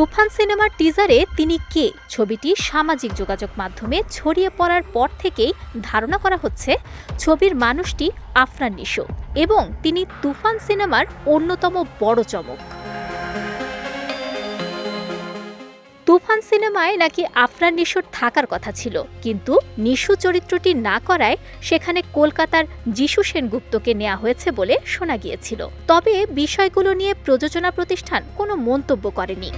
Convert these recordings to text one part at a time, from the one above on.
তুফান সিনেমার টিজারে তিনি কে? ছবিটি সামাজিক যোগাযোগ মাধ্যমে ছড়িয়ে পড়ার পর থেকেই ধারণা করা হচ্ছে ছবির মানুষটি আফরান নিশো এবং তিনি তুফান সিনেমার অন্যতম বড় চমক। তুফান সিনেমায় নাকি আফরান নিশোর থাকার কথা ছিল, কিন্তু নিশু চরিত্রটি না করায় সেখানে কলকাতার যিশু সেনগুপ্তকে নেওয়া হয়েছে বলে শোনা গিয়েছিল। তবে বিষয়গুলো নিয়ে প্রযোজনা প্রতিষ্ঠান কোনো মন্তব্য করেনি।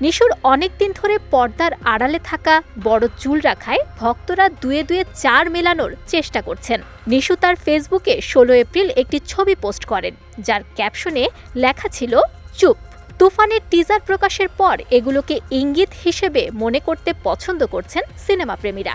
নিশুর অনেকদিন ধরে পর্দার আড়ালে থাকা বড় চুল রাখায় ভক্তরা দুয়ে দুয়ে চার মেলানোর চেষ্টা করছেন। নিশু তার ফেসবুকে ষোলো এপ্রিল একটি ছবি পোস্ট করেন, যার ক্যাপশনে লেখা ছিল, চুপ। তুফানের টিজার প্রকাশের পর এগুলোকে ইঙ্গিত হিসেবে মনে করতে পছন্দ করছেন সিনেমা প্রেমীরা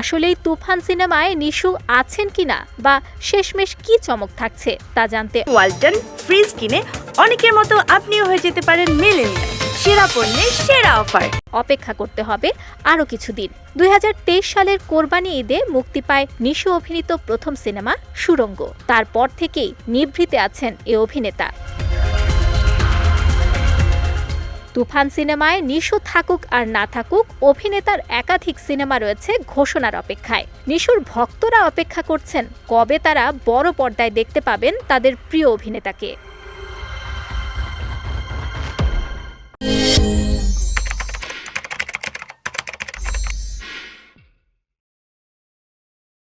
আসলেই তুফান সিনেমায় নিশু আছেন কিনা বা শেষমেশ কি চমক থাকছে তা জানতে ওয়ালটন ফ্রিজ কিনে অনেকের মতো আপনিও হয়ে যেতে পারেন মিলেনিয়াল। সেরা পণ্যের সেরা অফার। অপেক্ষা করতে হবে আরও কিছুদিন দুই হাজার তেইশ সালের কোরবানি ঈদে মুক্তি পায় নিশু অভিনীত প্রথম সিনেমা সুরঙ্গ। তারপর থেকেই নিভৃতে আছেন এ অভিনেতা। তুফান সিনেমায় নিশু থাকুক আর না থাকুক, অভিনেতার একাধিক সিনেমা রয়েছে ঘোষণার অপেক্ষায়। নিশুর ভক্তরা অপেক্ষা করছেন কবে তারা বড় পর্দায় দেখতে পাবেন তাদের প্রিয় অভিনেতাকে।